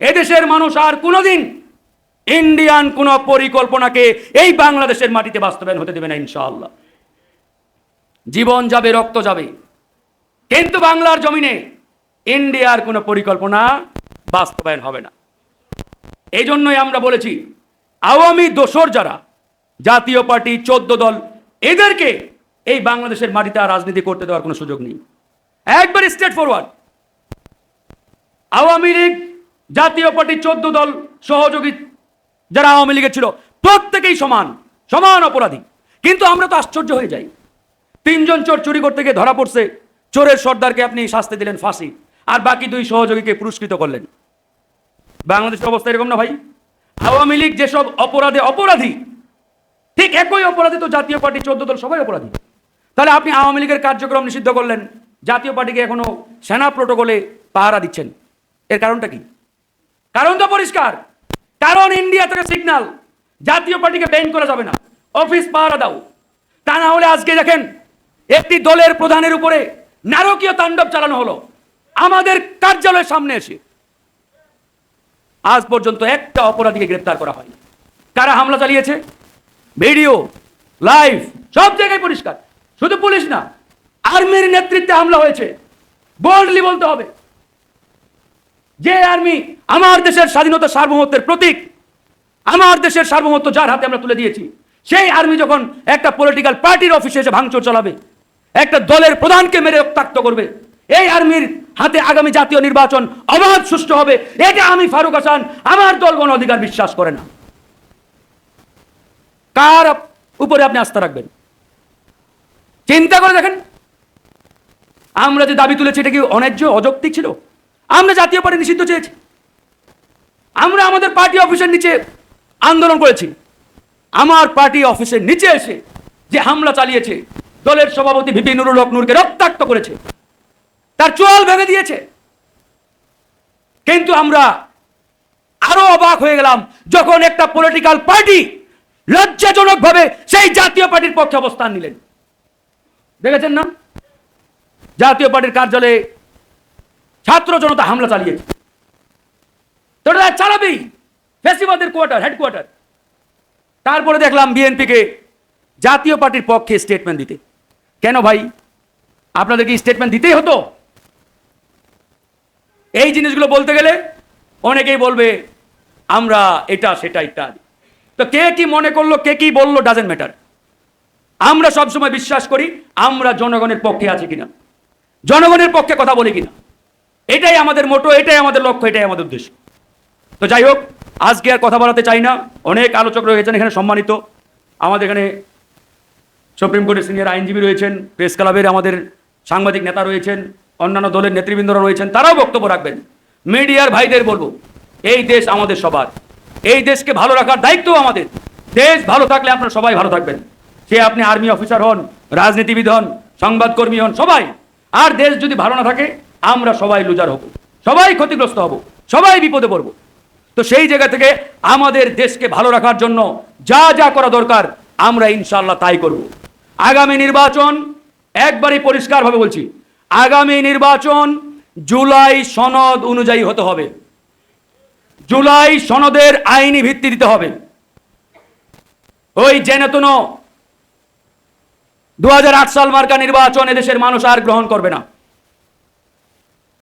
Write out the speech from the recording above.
এদেশের মানুষ আর কোনোদিন ইন্ডিয়ান কোন পরিকল্পনাকে এই বাংলাদেশের মাটিতে বাস্তবায়ন হতে দেবে না, ইনশাআল্লাহ। জীবন যাবে, রক্ত যাবে। কিন্তু বাংলার জমিনে ইন্ডিয়ার কোনো পরিকল্পনা বাস্তবায়ন হবে না। এই জন্যই আমরা বলেছি, আওয়ামী দোসর যারা, জাতীয় পার্টি, চোদ্দ দল, এদেরকে এই বাংলাদেশের মাটিতে আর রাজনীতি করতে দেওয়ার কোনো সুযোগ নেই। একবার স্টেট ফরওয়ার্ড আওয়ামী লীগ জাতীয় পার্টি চোদ্দ দল সহযোগী যারা আওয়ামী লীগের ছিল, প্রত্যেকেই সমান সমান অপরাধী। কিন্তু আমরা তো আশ্চর্য হয়ে যাই। তিনজন চোর চুরি করতে গিয়ে ধরা পড়ছে, চোরের সর্দারকে আপনি শাস্তি দিলেন ফাঁসি, আর বাকি দুই সহযোগীকে পুরস্কৃত করলেন। বাংলাদেশের অবস্থা এরকম না ভাই? আওয়ামী লীগ যেসব অপরাধে অপরাধী, ঠিক একই অপরাধে তো জাতীয় পার্টি চোদ্দ দল সবাই অপরাধী। তাহলে আপনি আওয়ামী লীগের কার্যক্রম নিষিদ্ধ করলেন, জাতীয় পার্টিকে এখনও সেনা প্রোটোকলে পাহারা দিচ্ছেন। এর কারণটা কি? কারণ তো পরিষ্কার। কারণ ইন্ডিয়া থেকে সিগন্যাল জাতীয় পার্টিকে ব্যান করা যাবে না। অফিস পাহারা দাও। তা না হলে আজকে দেখেন, একটি দলের প্রধানের উপরে নারকীয় তাণ্ডব চালানো হলো। আমাদের কার্যালয়ের সামনে এসে। আজ পর্যন্ত একটা অপরাধীকে গ্রেপ্তার করা হয়নি। কারা হামলা চালিয়েছে? ভিডিও, লাইভ, সব জায়গায় পরিষ্কার। শুধু পুলিশ না, আর্মির নেতৃত্বে হামলা হয়েছে। বোল্ডলি বলতে হবে। যে আর্মি আমার দেশের স্বাধীনতা সার্বভৌমত্বের প্রতীক, আমার দেশের সার্বভৌমত্ব যার হাতে আমরা তুলে দিয়েছি, সেই আর্মি যখন একটা পলিটিক্যাল পার্টির অফিসে এসে ভাঙচুর চালাবে, একটা দলের প্রধানকে মেরে রক্তাক্ত করবে, এই আর্মির হাতে আগামী জাতীয় নির্বাচন অবাধ সুষ্ঠু হবে, এটা আমি ফারুক হাসান, আমার দল গণ অধিকার বিশ্বাস করে না। কার উপরে আপনি আস্থা রাখবেন? চিন্তা করে দেখেন। আমরা যে দাবি তুলেছি, এটা কি অন্যায্য, অযৌক্তিক ছিল? আমরা জাতীয় পার্টি নিষিদ্ধ চেয়েছি। আমরা আমাদের পার্টি অফিসের নিচে আন্দোলন করেছি। আমার পার্টি অফিসের নিচে এসে যে হামলা চালিয়েছে, দলের সভাপতি ভিপি নুরুল হক নূরকে রক্তাক্ত করেছে, তার চোয়াল ভেঙে দিয়েছে। কিন্তু আমরা আরও অবাক হয়ে গেলাম যখন একটা পলিটিক্যাল পার্টি লজ্জাজনকভাবে সেই জাতীয় পার্টির পক্ষে অবস্থান নিলেন। দেখেছেন না? জাতীয় পার্টির কার্যালয়ে ছাত্র জনতা হামলা চালিয়েছে। তো এটা চালাবেই ফেসিবাদের কোয়ার্টার, হেডকোয়ার্টার। তারপরে দেখলাম বিএনপিকে জাতীয় পার্টির পক্ষে স্টেটমেন্ট দিতে। কেন ভাই? আপনাদের কি স্টেটমেন্ট দিতেই হতো? এই জিনিসগুলো বলতে গেলে অনেকেই বলবে, আমরা এটা, সেটা ইত্যাদি। তো কে কি মনে করল, কে কি বলল ডাজেন্ট ম্যাটার আমরা সবসময় বিশ্বাস করি, আমরা জনগণের পক্ষে আছি কিনা। জনগণের পক্ষে কথা বলি কিনা। এটাই আমাদের মোটো, এটাই আমাদের লক্ষ্য, এটাই আমাদের উদ্দেশ্য। তো যাই হোক, আজকে আর কথা বলাতে চাই না। অনেক আলোচক রয়েছেন এখানে সম্মানিত। আমাদের এখানে সুপ্রিম কোর্টের সিনিয়র আইনজীবী রয়েছেন, প্রেস ক্লাবের আমাদের সাংবাদিক নেতা রয়েছেন, অন্যান্য দলের নেতৃবৃন্দরা রয়েছেন, তারাও বক্তব্য রাখবেন। মিডিয়ার ভাইদের বলব, এই দেশ আমাদের সবার। এই দেশকে ভালো রাখার দায়িত্ব আমাদের। দেশ ভালো থাকলে আপনারা সবাই ভালো থাকবেন। সে আপনি আর্মি অফিসার হন, রাজনীতিবিদ হন, সংবাদকর্মী হন, সবাই। আর দেশ যদি ভালো না থাকে আমরা সবাই লুজার হব, সবাই ক্ষতিগ্রস্ত হব, সবাই বিপদে পড়ব। তো সেই জায়গা থেকে আমাদের দেশকে ভালো রাখার জন্য যা যা করা দরকার আমরা ইনশাল্লাহ তাই করব। আগামী নির্বাচন একবারই পরিষ্কারভাবে বলছি, আগামী নির্বাচন জুলাই সনদ অনুযায়ী হতে হবে। জুলাই সনদের আইনি ভিত্তি দিতে হবে। ওই জেনেতন দু সাল মার্কা নির্বাচন এদেশের মানুষ আর গ্রহণ করবে না।